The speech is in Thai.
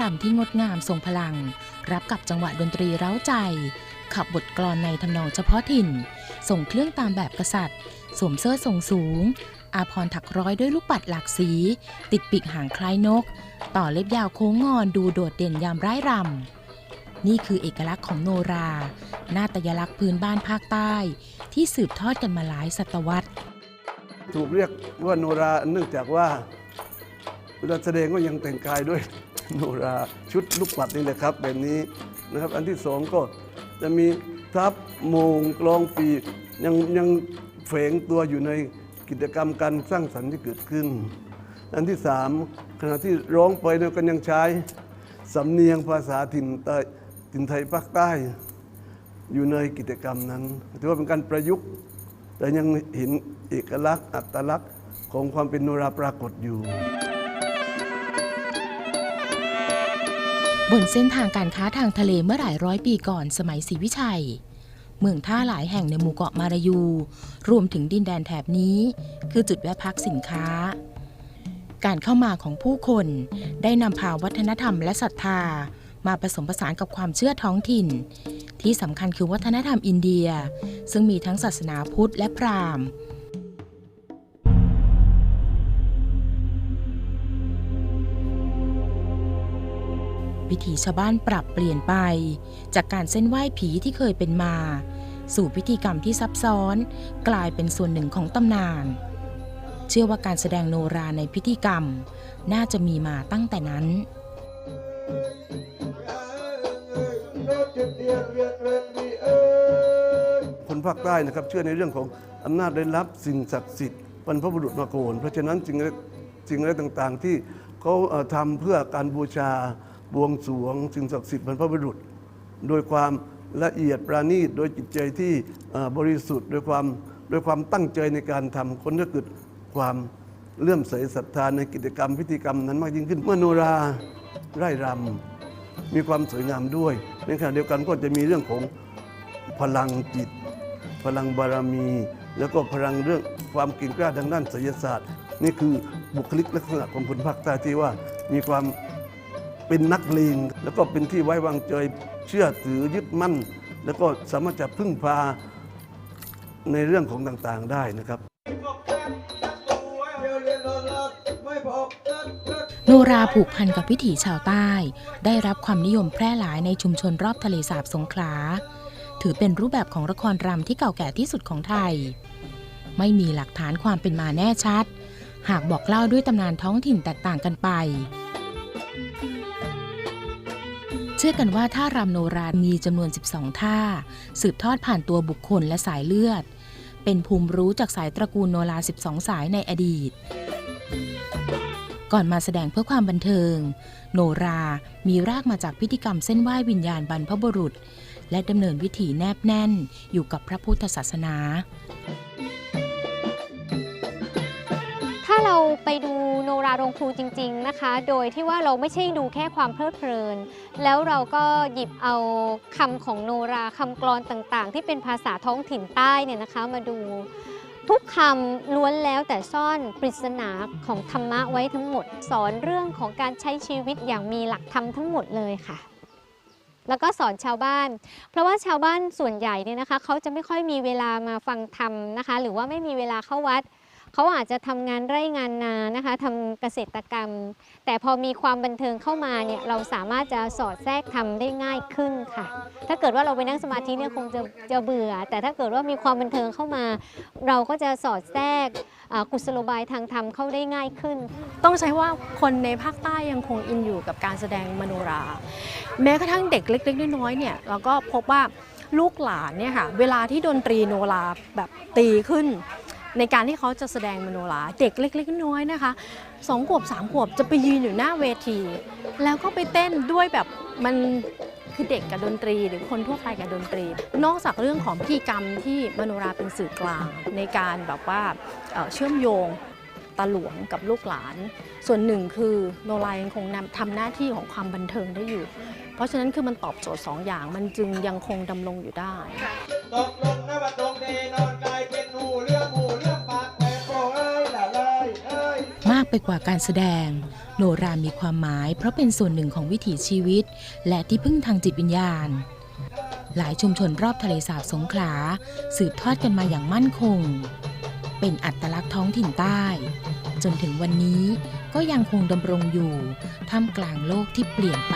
รำที่งดงามทรงพลัง รับกับจังหวะดนตรีเร้าใจ ขับบทกลอนในทำนองเฉพาะถิ่น ส่งเครื่องตามแบบกษัตริย์ สวมเสื้อทรงสูง อาพรถักร้อยด้วยลูกปัดหลากสี ติดปีกหางคล้ายนก ต่อเล็บยาวโค้งงอนดูโดดเด่นยามร่ายรำ นี่คือเอกลักษณ์ของโนรา หน้าตยลักษณ์พื้นบ้านภาคใต้ ที่สืบทอดกันมาหลายศตวรรษ ถูกเรียกว่าโนราเนื่องจากว่าเวลาแสดงก็ยังแต่งกายด้วย โนราชุดลูกปัดนี่แหละครับแบบนี้นะครับ อันที่สองก็จะมีทับโมงกลองปียังยังแฝงตัวอยู่ในกิจกรรมการสร้างสรรค์ที่เกิดขึ้น อันที่สามขณะที่ร้องไปเนี่ยก็ยังใช้สำเนียงภาษาถิ่นใต้ถิ่นไทยภาคใต้อยู่ในกิจกรรมนั้นถือว่าเป็นการประยุกต์ แต่ยังเห็นเอกลักษณ์อัตลักษณ์ของความเป็นโนราปรากฏอยู่ บนเส้นทางการค้าทางทะเลเมื่อหลายร้อยปีก่อนสมัยศรีวิชัย เมืองท่าหลายแห่งในหมู่เกาะมารายู รวมถึงดินแดนแถบนี้ คือจุดแวะพักสินค้า การเข้ามาของผู้คนได้นำพาวัฒนธรรมและศรัทธา มาผสมผสานกับความเชื่อท้องถิ่น ที่สำคัญคือวัฒนธรรมอินเดีย ซึ่งมีทั้งศาสนาพุทธและพราหมณ์ วิถีชาวบ้านปรับเปลี่ยนไป จากการเส้นไหว้ผีที่เคยเป็นมา สู่พิธีกรรมที่ซับซ้อน กลายเป็นส่วนหนึ่งของตำนาน เชื่อว่าการแสดงโนราในพิธีกรรม น่าจะมีมาตั้งแต่นั้นคนภาคใต้นะครับ เชื่อในเรื่องของอำนาจได้รับสิ่งศักดิ์สิทธิ์บรรพบุรุษมาโกนเพราะฉะนั้นสิ่งอะไรสิ่งอะไรต่างๆที่เขาทำเพื่อการบูชา บวงสวงสิ่งศักดิ์สิทธิ์บรรพบุรุษ โดยความละเอียดประณีตโดยจิตใจที่บริสุทธิ์โดยความโดยความตั้งใจในการทำคนก็เกิดความเลื่อมใสศรัทธาในกิจกรรมพิธีกรรมนั้นมากยิ่งขึ้นเมื่อโนราไร่รำมีความสวยงามด้วย ในขณะเดียวกันก็จะมีเรื่องของพลังจิต พลังบารมี แล้วก็พลังเรื่องความเก่งกล้าทางด้านศิลศาสตร์ นี่คือบุคลิกลักษณะของคนภาคใต้ที่ว่ามีความ เป็นนักเลงแล้วก็เป็นที่ไว้วางใจเชื่อถือยึดมั่น แล้วก็สามารถจะพึ่งพาในเรื่องของต่างๆได้นะครับโนราผูกพันกับวิถีชาวใต้ ได้รับความนิยมแพร่หลายในชุมชนรอบทะเลสาบสงขลา ถือเป็นรูปแบบของละครรำที่เก่าแก่ที่สุดของไทย ไม่มีหลักฐานความเป็นมาแน่ชัด หากบอกเล่าด้วยตำนานท้องถิ่นแตกต่างกันไป ชื่อกันว่าท่ารำโนรามีจำนวน 12 ท่า สืบทอดผ่านตัวบุคคลและสายเลือด เป็นภูมิรู้จากสายตระกูลโนรา 12 สายในอดีต ก่อนมาแสดงเพื่อความบันเทิง โนรามีรากมาจากพิธีกรรมเส้นไหว้วิญญาณบรรพบุรุษ และดำเนินวิถีแนบแน่นอยู่กับพระพุทธศาสนา เราไปดูโนราโรงครูจริง ๆนะคะ โดยที่ว่าเราไม่ใช่ดูแค่ความเพลิดเพลิน แล้วเราก็หยิบเอาคำของโนราคำกลอนต่างๆ ที่เป็นภาษาท้องถิ่นใต้เนี่ยนะคะมาดูทุกคำล้วนแล้วแต่ซ่อนปริศนาของธรรมะไว้ทั้งหมด สอนเรื่องของการใช้ชีวิตอย่างมีหลักธรรมทั้งหมดเลยค่ะ แล้วก็สอนชาวบ้าน เพราะว่าชาวบ้านส่วนใหญ่เนี่ยนะคะ เขาจะไม่ค่อยมีเวลามาฟังธรรมนะคะ หรือว่าไม่มีเวลาเข้าวัด เขาอาจจะทำงานไร่งานนานะคะทำเกษตรกรรม แต่พอมีความบันเทิงเข้ามาเนี่ยเราสามารถจะสอดแทรกทำได้ง่ายขึ้นค่ะ ถ้าเกิดว่าเราไปนั่งสมาธิเนี่ยคงจะจะเบื่อ แต่ถ้าเกิดว่ามีความบันเทิงเข้ามา เราก็จะสอดแทรกกุศโลบายทางธรรมเข้าได้ง่ายขึ้น ต้องใช้ว่าคนในภาคใต้ยังคงอินอยู่กับการแสดงมโนรา แม้กระทั่งเด็กเล็กๆน้อยๆเนี่ยเราก็พบว่าลูกหลานเนี่ยค่ะเวลาที่ดนตรีโนราแบบตีขึ้น ในการที่เขาจะแสดงมโนราเด็กเล็กๆน้อยๆนะคะสองขวบสามขวบจะไปยืนอยู่หน้าเวที แล้วก็ไปเต้นด้วยแบบมันคือเด็กกับดนตรี หรือคนทั่วไปกับดนตรี นอกจากเรื่องของพิธีกรรมที่มโนราเป็นสื่อกลาง ในการแบบว่าเชื่อมโยงตาหลวงกับลูกหลาน ส่วนหนึ่งคือโนรายังคงนำทำหน้าที่ของความบันเทิงได้อยู่ เพราะฉะนั้นคือมันตอบโจทย์สองอย่างมันจึงยังคงดำรงอยู่ได้ตกลงนะว่าตรงเด ไปกว่าการแสดง โนรามีความหมายเพราะเป็นส่วนหนึ่งของวิถีชีวิต และที่พึ่งทางจิตวิญญาณ หลายชุมชนรอบทะเลสาบสงขลา สืบทอดกันมาอย่างมั่นคง เป็นอัตลักษณ์ท้องถิ่นใต้ จนถึงวันนี้ก็ยังคงดำรงอยู่ท่ามกลางโลกที่เปลี่ยนไป